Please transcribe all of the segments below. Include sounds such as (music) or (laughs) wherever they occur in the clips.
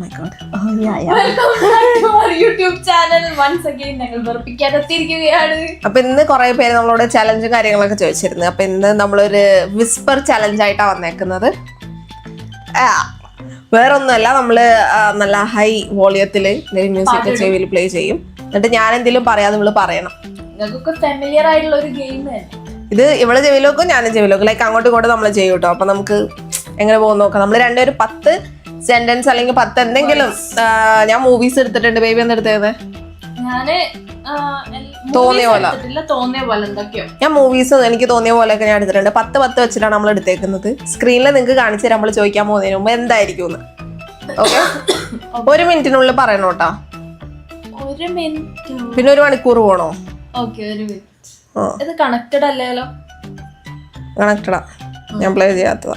My god yeah yeah. YouTube channel once again ഞങ്ങൾ അപ്പൊ ഇന്ന് കുറെ പേര് നമ്മളോട് ചലഞ്ചും കാര്യങ്ങളൊക്കെ ചോദിച്ചിരുന്നു. അപ്പൊ ഇന്ന് നമ്മളൊരു വിസ്പർ ചലഞ്ച് ആയിട്ടാ വന്നേക്കുന്നത്. വേറൊന്നുമല്ല നമ്മൾ നല്ല ഹൈ വോളിയത്തിൽ മ്യൂസിക് ചെവിയിൽ പ്ലേ ചെയ്യും. എന്നിട്ട് ഞാൻ എന്തെങ്കിലും പറയാതെ ഇവൾ പറയണം. ഫെമിലിയർ ആയിട്ടുള്ള ഒരു ഗെയിം ഇത് ഇവൾ ചെവിലോക്കും ഞാനും ചെവിലോക്കും ലൈക്ക് അങ്ങോട്ടും ഇങ്ങോട്ടും നമ്മൾ ചെയ്യും കേട്ടോ. അപ്പൊ നമുക്ക് എങ്ങനെ പോകുന്ന നോക്കാം. നമ്മൾ രണ്ടുപേരും പത്ത് സെന്റൻസ് അല്ലെങ്കിൽ പത്ത് എന്തെങ്കിലും ഞാൻ മൂവീസ് എടുത്തിട്ടുണ്ട്. ബേബി എന്ന് എടുത്തേത്? ഞാൻ തോന്നിയ പോലെ. തോന്നിയ പോലെ എന്തൊക്കെയോ. ഞാൻ മൂവീസ് എനിക്ക് തോന്നിയ പോലെയൊക്കെ ഞാൻ എടുത്തിട്ടുണ്ട്. പത്ത് പത്ത് വെച്ചിട്ടാണ് നമ്മൾ എടുത്തേക്കുന്നത്. സ്ക്രീനിൽ നിങ്ങൾക്ക് കാണിച്ചു തരാം നമ്മൾ ചോദിക്കാൻ പോകുന്നതിന് മുമ്പ് എന്തായിരിക്കും എന്ന് ഓക്കെ (coughs) ഒരു മിനിറ്റിനുള്ളിൽ പറയണം കേട്ടോ. ഒരു മിനിറ്റ്. പിന്നെ ഒരു മണിക്കൂർ പോണോ? ഓക്കെ ഒരു മിനിറ്റ്. ഇത് കണക്റ്റഡ് അല്ലല്ലോ കണക്റ്റഡാ ഞാൻ പ്ലേ ചെയ്യാത്തതാ.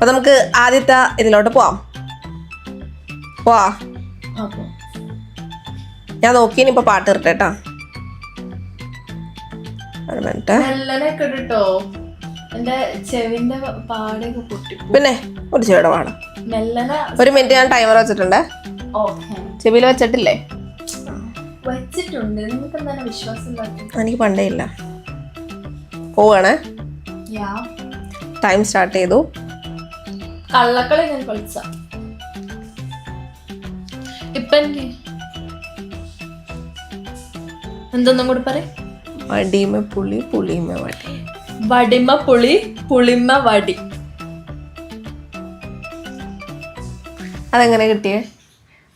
അപ്പൊ നമുക്ക് ആദ്യത്തെ ഇതിലോട്ട് പോവാം. പോവാ ഞാൻ നോക്കി ഇനിയിപ്പോ പാട്ട് ഇരട്ടെ കേട്ടാ ഒരു മിനിറ്റ്. മെല്ലനെ കേട്ടോ എന്റെ ചെവിന്റെ പാടൊക്കെ പൊട്ടി പിന്നെ ഒരു ചെവിടെ പാടാം. ഒരു മിനിറ്റ് ഞാൻ ടൈമർ വെച്ചിട്ടുണ്ട്. ചെവിയിൽ വെച്ചിട്ടില്ലേ? വെച്ചിട്ടുണ്ട്. എനിക്ക് പണ്ടേ ഇല്ല. പോവാണ്. ടൈം സ്റ്റാർട്ട് ചെയ്തു. കള്ളക്കളി ഞാൻ കളിച്ച. ഇപ്പൊ എനിക്ക് എന്തൊന്നും കൂടി പറ വടിമ പുളി പുളിമ വടി. വടിമ പുളി പുളിമ വടി. അതെങ്ങനെ കിട്ടിയേ?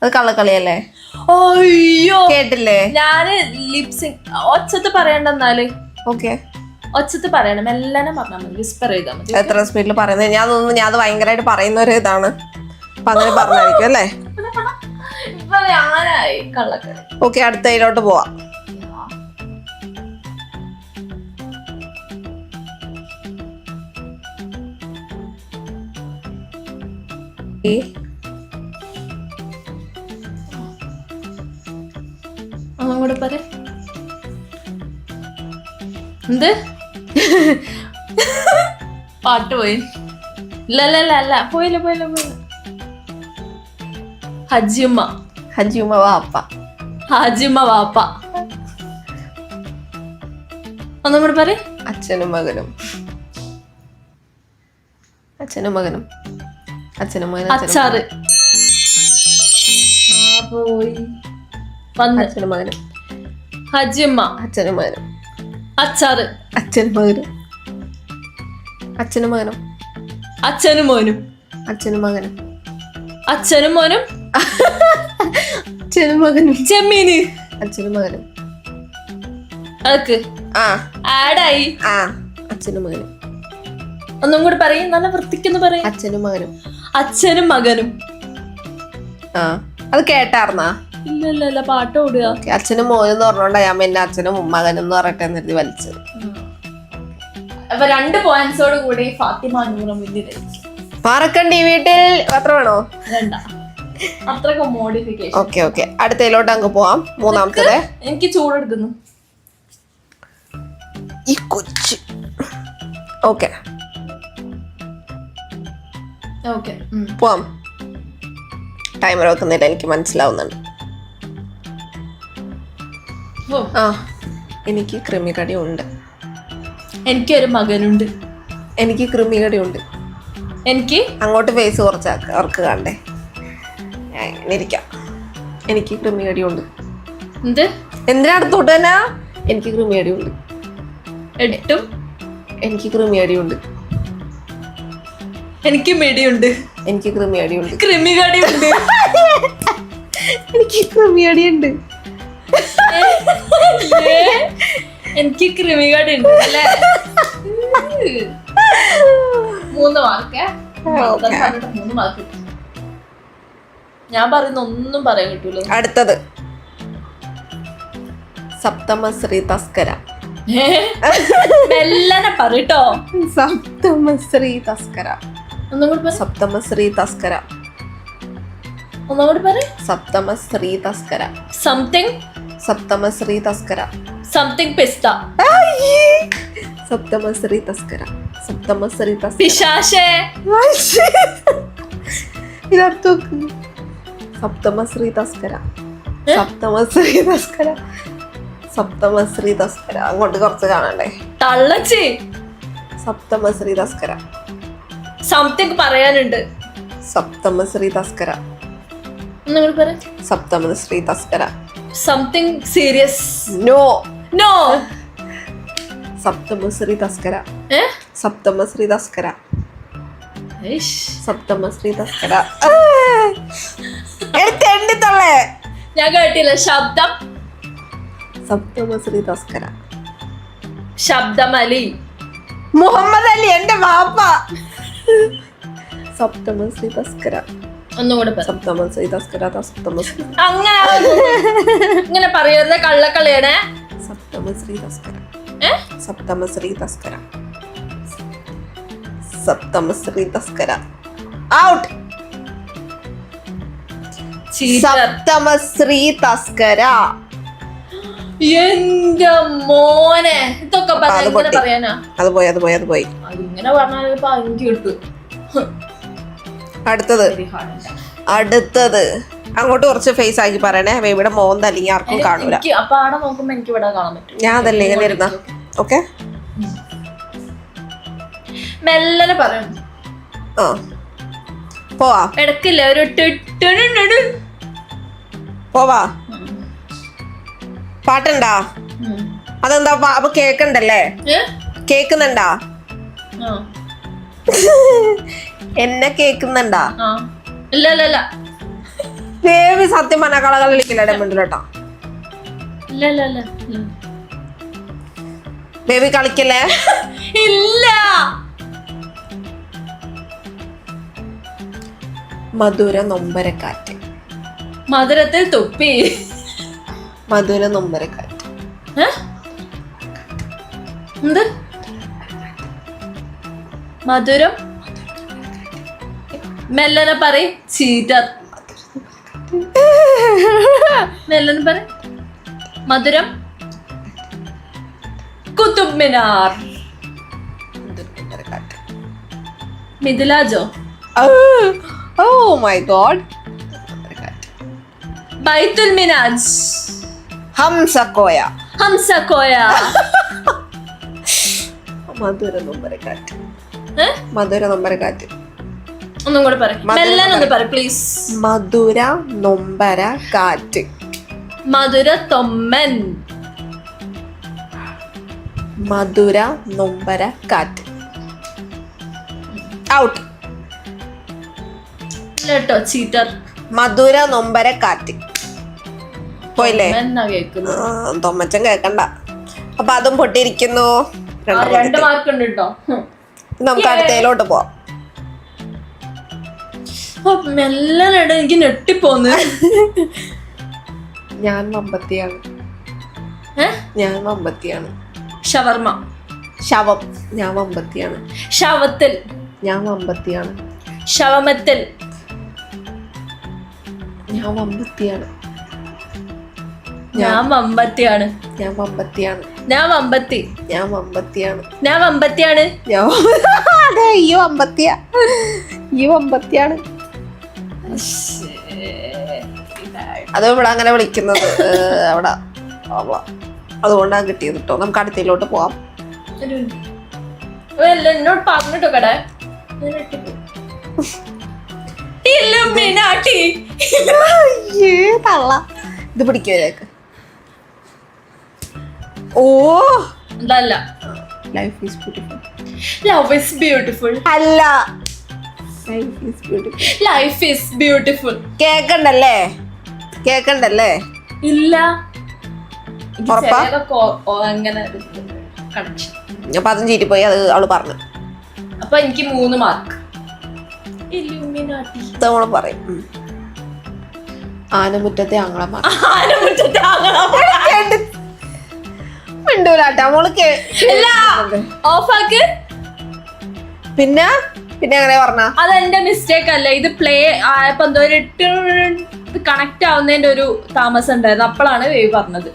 അത് കള്ളക്കളിയല്ലേ? അയ്യോ! കേട്ടില്ലേ? ഞാൻ ലിപ്സിങ് ഒച്ചത്ത് പറയണ്ടെന്നാൽ ഓക്കെ. ഒച്ചത്ത് പറയണം. എല്ലാരും പറഞ്ഞാൽ മതി. വിസ്പർ ചെയ്താൽ മതി എത്ര സ്പീഡിൽ പറയുന്നത്? ഞാൻ തോന്നുന്നു ഞാൻ അത് ഭയങ്കരമായിട്ട് പറയുന്ന ഒരു ഇതാണ്. അപ്പൊ അങ്ങനെ പറഞ്ഞായിരിക്കും അല്ലേ? ഇപ്പൊ ഞാനായി കള്ളക്കളി ഓക്കെ അടുത്ത ഇതിലോട്ട് പോവാം. ഒന്നും കൂടെ പറ എന്ത്? പാട്ട് പോയി. ഇല്ല അല്ല പോയില്ല പോയില്ല പോയില്ല. ഹജിയുമ്മ ഹജിയുമ്മ വാപ്പ. ഹാജിയുമ്മ വാപ്പ. ഒന്നും കൂടെ പറ അച്ഛനും മകനും. അച്ഛനും മകനും. അച്ഛനും മകനും അച്ചാറ്. അച്ഛനും മകനും. ഹജിയമ്മ അച്ഛനും മകനും. അച്ചാറ്. അച്ഛനും മകനും. അച്ഛനും മകനും. അച്ഛനും മോനും. അച്ഛനും മകനും. അച്ഛനും മോനും. അച്ഛനും മകനും. ചെമ്മീന്. അച്ഛനും മകനും. അതൊക്കെ. ആ. ആഡായി. ആ. അച്ഛനും മകനും. ഒന്നും കൂടി പറയും. നല്ല വൃത്തിക്കെന്ന് പറയും. അച്ഛനും മകനും. അച്ഛനും മകനും. ആ. അത് കേട്ടാർന്നാ? ഇല്ല ഇല്ല ഇല്ല പാട്ട് ഓടുക. അച്ഛനും മോനും എന്ന് പറഞ്ഞോണ്ടാ ഞാൻ എന്റെ അച്ഛനും മകനും എന്ന് പറയട്ടെ എന്നിരുത്തി വലിച്ചത്. അപ്പൊ രണ്ട് പോയിന്റ്സോട് കൂടി ഫാത്തിമ നൂറ് മുന്നിലായി പാറക്കണ്ടി വീട്ടിൽ എത്ര വേണോ രണ്ടാ അത്രയ്ക്ക് മോഡിഫിക്കേഷൻ ഓക്കെ ഓക്കെ. അടുത്തയിലോട്ട് അങ്ങ് പോവാം. മൂന്നാമത്തത്. എനിക്ക് ചൂടെടുക്കുന്നു. ഈ കൊച്ചു. ഓക്കെ. ഓക്കെ പോവാം. ടൈമർ വെക്കുന്നില്ല എനിക്ക് മനസ്സിലാവുന്നുണ്ട്. ആ എനിക്ക് ക്രിമികടി ഉണ്ട്. എനിക്കൊരു മകനുണ്ട്. എനിക്ക് കൃമികടി ഉണ്ട് എനിക്ക്? അങ്ങോട്ട് ഫേസ് കുറച്ച് അവർക്ക് കണ്ടേ. ഇരിക്കാം. എനിക്ക് കൃമികടി ഉണ്ട് എന്ത്? എന്തിനാ അടുത്തോട്ട് തന്നെ? എനിക്ക് കൃമികടി ഉണ്ട് എട്ടും എനിക്ക് കൃമികടി ഉണ്ട് എനിക്ക് മിടിയുണ്ട്. എനിക്ക് കൃമികടി ഉണ്ട് കൃമികടിയുണ്ട് (laughs) എനിക്ക് കൃമികടി ഉണ്ട് എനിക്ക് കൃമികടി ഉണ്ട് അല്ലേ? മൂന്ന് മാർക്ക്. മൂന്ന് മാർക്ക് ഞാൻ പറയുന്ന ഒന്നും പറയാൻ കിട്ടൂല. അടുത്തത്. സപ്തമശ്രീ തസ്കര. മെല്ലനെ പറട്ടോ സപ്തമശ്രീ തസ്കര. ഒന്നും കൂടി സപ്തമശ്രീ തസ്കര. ഒന്നും കൂടി പറ സപ്തമശ്രീ തസ്കര. സംതിങ് സപ്തമശ്രീ തസ്കര. സംതിങ് പിസ്ത സപ്തമശ്രീ തസ്കര. സപ്തമശ്രീ തസ്കര. പിശാശേ. വെക്ക് സപ്തമശ്രീ തസ്കര. സപ്തമശ്രീ തസ്കര. സപ്തമശ്രീ തസ്കര. അങ്ങോട്ട് കുറച്ച് കാണണ്ടേ? തള്ളച്ചി. സപ്തമശ്രീ തസ്കര. സംതിങ് പറയാനുണ്ട്. Sapthamashree Thaskara. Sapthamashree Thaskara. Something serious no no Sapthamashree Thaskara. Sapthamashree Thaskara. Sapthamashree Thaskara. ഞാൻ കേട്ടില്ല. ശബ്ദം. സപ്തമശ്രീ തസ്കര. ശബ്ദമലി. മുഹമ്മദ് അലി എന്റെ വാപ്പ. സപ്തമശ്രീ തസ്കര. ഒന്നുകൂടെ സപ്തമശ്രീ തസ്കര സപ്തമശ്രീ അങ്ങനെ ഇങ്ങനെ പറയരുത് കള്ളക്കളിയാണേ. സപ്തമശ്രീ തസ്കര. സപ്തമശ്രീ തസ്കര. സപ്തമശ്രീ തസ്കര. ഔട്ട് സപ്തമശ്രീ തസ്കര. എന്റെ മോനെ. ഇതൊക്കെ. പറയാനാ? അത് പോയി അത് പോയി അത് പോയി. അതിങ്ങനെ പറഞ്ഞാൽ എനിക്ക് കിട്ടും. അടുത്തത്. അടുത്തത്. അങ്ങോട്ട് കുറച്ച് ഫേസ് ആക്കി പറയണേ. ഇവിടെ മോന്ത അല്ലെങ്കിൽ ആർക്കും കാണൂല. ഞാൻ അതല്ലേ ഇങ്ങനെ ഇരുന്ന. ഓക്കെ. മെല്ലനെ പറയണം ആ. പോവാ. ഇടക്കില്ല ഒരു. പോവാ. പാട്ടുണ്ടാ? അതെന്താ അപ്പൊ കേക്കണ്ടല്ലേ? കേക്കുന്നുണ്ടാ. എന്നെ കേക്കുന്നുണ്ടാ ഇല്ല ഇല്ല ഇല്ല. ദേവി സത്യം പറഞ്ഞ മുണ്ടിലോട്ടോ ഇല്ല. ഇല്ല ഇല്ല. ബേബി കളിക്കല്ലേ? ഇല്ല. മധുര നൊമ്പരക്കാറ്റ്. മധുരത്തിൽ തുപ്പി. മധുര നൊമ്പരക്കാറ്റ്? എന്ത്? മധുരം? മെല്ലനെ പറയും ചീറ്റർ. മെല്ലനെ പറ. മധുരം. കുത്തുബ് മിനാർ മിഥിലാജോ. Oh my God. ബൈത്തുൽ മിനാജ്. ഹംസക്കോയ ഹംസക്കോയ മധുര നൊമ്പരക്കാറ്റ്? മധുര നൊമ്പരക്കാറ്റ്. ഒന്നും കൂടെ പറയാം. പറ പ്ലീസ് മധുര നൊമ്പര കാറ്റ്. മധുര തൊമ്മൻ. മധുര നൊമ്പര കാറ്റ്. ഔട്ട് കേട്ടോ ചീറ്റർ മധുര നൊമ്പര കാറ്റ്. പോയില്ലേ? തൊമ്മച്ചൻ കേക്കണ്ട അപ്പൊ അതും പൊട്ടിയിരിക്കുന്നു. രണ്ട്. മാർക്ക് ഉണ്ട് കേട്ടോ നമുക്ക് അടുത്തയിലോട്ട് പോവാം. മെല്ലനട എനിക്ക് ഞെട്ടിപ്പോന്ന്. (laughs) ഞാൻ മമ്പത്തിയാണ്? ഞാൻ മമ്പത്തിയാണ്. ഷവർമ്മ ശവം. ഞാൻ മമ്പത്തിയാണ്. ശവത്തിൽ. ഞാൻ മമ്പത്തിയാണ്. ശവമത്തിൽ. ഞാൻ മമ്പത്തിയാണ്. ഞാൻ മമ്പത്തിയാണ്. ഞാൻ മമ്പത്തിയാണ്. ഞാൻ മമ്പത്തി. ഞാൻ മമ്പത്തിയാണ്. ഞാൻ മമ്പത്തിയാണ്. ഞാൻ (laughs) അതെ ഈ മമ്പത്തിയ. ഈ വമ്പത്തിയാണ് അത് ഇവിടെ അങ്ങനെ വിളിക്കുന്നത് അവിടെ അവ. അതുകൊണ്ടാണ് കിട്ടിയത് കേട്ടോ നമുക്ക് അടുത്തയിലോട്ട് പോവാം. എന്നോട് പറഞ്ഞിട്ടോ കട. തള്ള. ഇത് പിടിക്കുവരേക്ക് ഓ. Life is beautiful. Love is beautiful. അല്ല ലൈഫ് ഈസ് ബ്യൂട്ടിഫുൾ കേക്കണ്ടല്ലേ? കേക്കണ്ടല്ലേ? ഇല്ല. ഉറപ്പാ? ചിലതൊക്കെ ഓ- ഓ അങ്ങനെ കണക്ഷൻ അപ്പൊ അതും ചീറ്റിപ്പോയി അത് അവൾ പറഞ്ഞു. അപ്പൊ എനിക്ക് മൂന്ന് മാർക്ക് ഇല്ലുമിനാട്ടി ഇത് നമ്മൾ പറയും. ഉം. ആനമുറ്റത്തെ ആങ്ങളമാർ ആനമുറ്റത്തെ ആങ്ങളമാർ. മിണ്ടൂലാട്ടോ നമ്മൾ കേ- ഇല്ല. ഓഫാക്ക് പിന്നെ? പിന്നെ അങ്ങനെ പറഞ്ഞ? അതെന്റെ മിസ്റ്റേക്ക് അല്ല? ഇത് പ്ലേ ആയപ്പോ എന്തോ ഒരു കണക്ട് ആവുന്നതിന്റെ ഒരു താമസം ഉണ്ടായിരുന്നു. അപ്പോഴാണ് വേവ് പറഞ്ഞത്.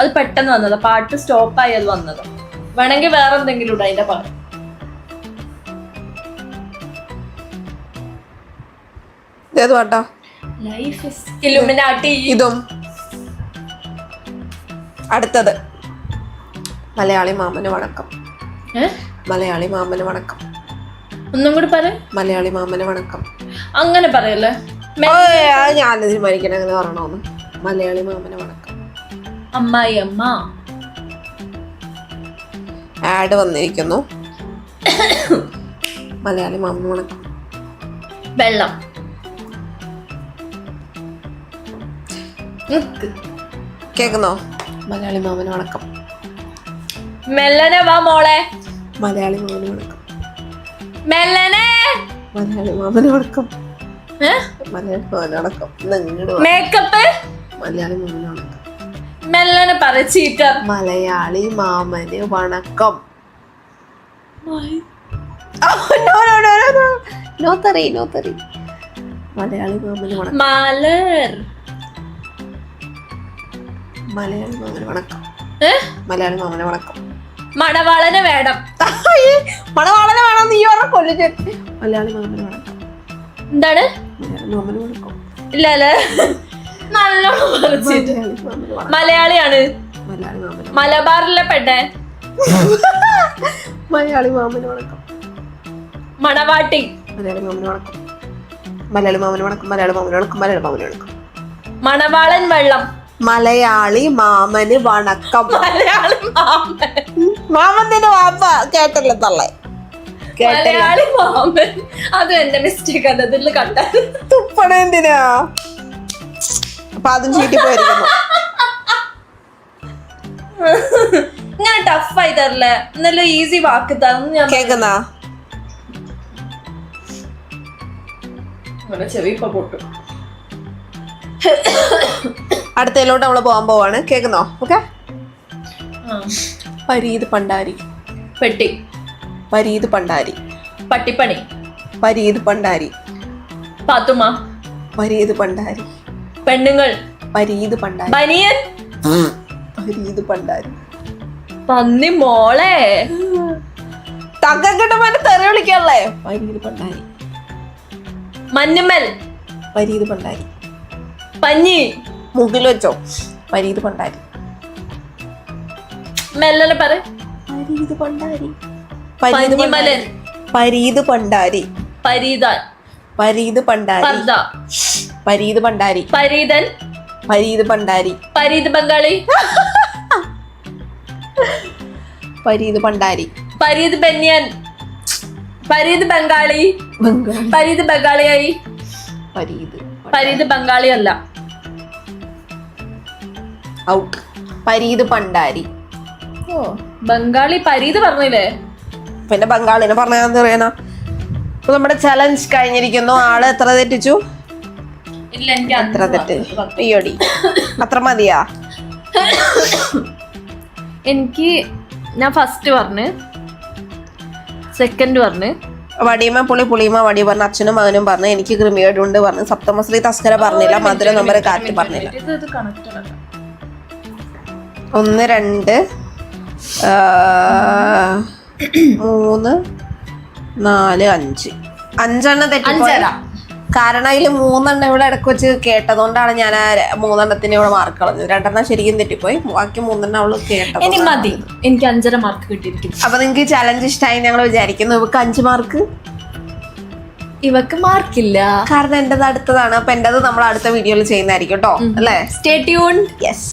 അത് പെട്ടെന്ന് വന്നത്. പാട്ട് സ്റ്റോപ്പായി അത് വന്നത്. വേണമെങ്കിൽ വേറെ എന്തെങ്കിലും ഇടാം അതിന്റെ പാട്ടാ? ഇതും. അടുത്തത്. മലയാളി മാമന് വണക്കം? മലയാളി മാമന് വണക്കം. ഒന്നും കൂടി പറ മലയാളി മാമന് വണക്കം. അങ്ങനെ പറയല്ലേ? ഞാൻ തീരുമാനിക്കണം അങ്ങനെ പറയണോന്ന്. മലയാളി മാമന് വണക്കം. അമ്മായി അമ്മ. ആഡ് വന്നിരിക്കുന്നു. മലയാളി മാമന് വണക്കം. വെള്ളം. കേക്കുന്നോ? മലയാളി മാമന് വണക്കം. മെല്ലനെ വാ മോളെ. മലയാളി മാമന് വണക്കം. മെല്ലനെ. മലയാളി മേക്കപ്പ് മലയാളി മെല്ലനെ പറച്ചീറ്റ മലയാളി മാമന് വണക്കം. നോത്തറി നോത്തറി മലയാളി മാമന് വണക്കം. മലർ. മലയാളി മാമന് വണക്കം? മലയാളി മാമന് വണക്കം. മണവാളന് വേണം മണവാളന് വേണം നീ പറഞ്ഞ കൊല്ലു മലയാളി മാമന് വേണം എന്താണ് മാമന് വണക്കം ഇല്ലല്ലേ നല്ല മലയാളി മാമന് വണക്കം മലയാളിയാണ് മലയാളി മലബാറിലെ പെണ്ണെ മലയാളി മാമന് വണക്കം മണവാട്ടി മലയാളി മാമന് വണക്കം മലയാളി മാമന് വണക്കം മലയാളി മാമന് വണക്കം മലയാളി മാമന് വണക്കം മണവാളൻ വെള്ളം മലയാളി മാമന് വണക്കം മലയാളി മാമൻ മാമന്റെ വാപ്പ കേട്ടല്ലോ തള്ളെ. കേട്ടല്ലോ. മലയാളി മാമൻ. അത് എന്റെ മിസ്റ്റേക്ക് അത് ഇതിൽ കണ്ടാൽ തുപ്പണ എന്തിനാ? അപ്പൊ അതും ചീറ്റി പോയിരിക്കുന്നു. ഇങ്ങനെ ടഫായി തരില്ലേ? നല്ല ഈസി വാക്ക് തന്നു ഞാൻ കേക്കുന്ന? അങ്ങനെ ചെവി ഇപ്പൊ പൊട്ടും. അടുത്തതിലോട്ട് നമ്മൾ പോകാൻ പോവാണ്. കേക്കുന്നോ? ഓക്കെ? ആ. പരീത് പണ്ടാരി. പെട്ടി. പരീത് പണ്ടാരി. പട്ടിപ്പണി. പരീത് പണ്ടാരി. പാത്തുമ്മ. പരീത് പണ്ടാരി. പെണ്ണുങ്ങൾ. പരീത് പണ്ടാരി. ബനിയൻ. പരീത് പണ്ടാരി. പന്നി മോളെ. തക്കം കിട്ടുമ്പോ തെറി വിളിക്കല്ലേ? പരീത് പണ്ടാരി. മഞ്ഞുമ്മൽ. പരീത് പണ്ടാരി. പഞ്ഞി. മുകിൽ വെച്ചോ. പരീത് പണ്ടാരി. മെല്ലനെ പറ. പരീത് പണ്ടാരി. പഞ്ഞിമലൻ പരീത് പണ്ടാരി. പരീതാൻ പരീത് പണ്ടാരി. പർദ. പരീത് പണ്ടാരി. പരീതൻ പരീത് പണ്ടാരി. പരീത് ബംഗാളി. പരീത് പണ്ടാരി. പരീത് ബനിയൻ പരീത് ബംഗാളി. ബംഗാളി. പരീത് ബംഗാളിയായി. പരീത് പരീത് ബംഗാളി അല്ല ഔട്ട്. പരീത് പണ്ടാരി. ഓ ബംഗാളി പരീത് പറഞ്ഞില്ലേ? പിന്നെ ബംഗാളിനെ പറഞ്ഞാന്ന് അപ്പൊ നമ്മുടെ ചലഞ്ച് കഴിഞ്ഞിരിക്കുന്നു. ആൾ എത്ര തെറ്റിച്ചു? ഇല്ല എനിക്ക് എത്ര തെറ്റ്? അയ്യോടി. അത്ര മതിയാ? എനിക്ക് ഞാൻ ഫസ്റ്റ് പറഞ്ഞു. സെക്കൻഡ് പറഞ്ഞു. വടിയമ്മ പുളി പുളിയമ്മ വടി പറഞ്ഞു അച്ഛനും മകനും പറഞ്ഞു എനിക്ക് ക്രിമിയേഡ് പറഞ്ഞു സപ്തമശ്രീ തസ്കര പറഞ്ഞില്ല മധുര നമ്പർ കാറ്റ് പറഞ്ഞില്ല. ഒന്ന് രണ്ട് മൂന്ന് നാല് അഞ്ച്. അഞ്ചെണ്ണം തെറ്റിപ്പോയി. അഞ്ചര. കാരണം അതിൽ മൂന്നെണ്ണം ഇവിടെ ഇടയ്ക്ക് വെച്ച് കേട്ടതുകൊണ്ടാണ് ഞാൻ ആ ര- മൂന്നെണ്ണത്തിന് ഇവിടെ മാർക്ക് കളഞ്ഞത്. രണ്ടെണ്ണം ശരിക്കും തെറ്റിപ്പോയി. ബാക്കി മൂന്നെണ്ണം അവൾ കേട്ടത് ഇനി മതി. എനിക്ക് അഞ്ചര മാർക്ക് കിട്ടിയിരിക്കും അപ്പൊ നിങ്ങൾക്ക് ചലഞ്ച് ഇഷ്ടമായി ഞങ്ങൾ വിചാരിക്കുന്നു. ഇവക്ക് അഞ്ച് മാർക്ക് ഇവക്ക് മാർക്കില്ല കാരണം എന്റേത് അടുത്തതാണ്. അപ്പൊ എന്റേത് നമ്മൾ അടുത്ത വീഡിയോയിൽ ചെയ്യുന്നതായിരിക്കും കേട്ടോ അല്ലേ? Stay tune yes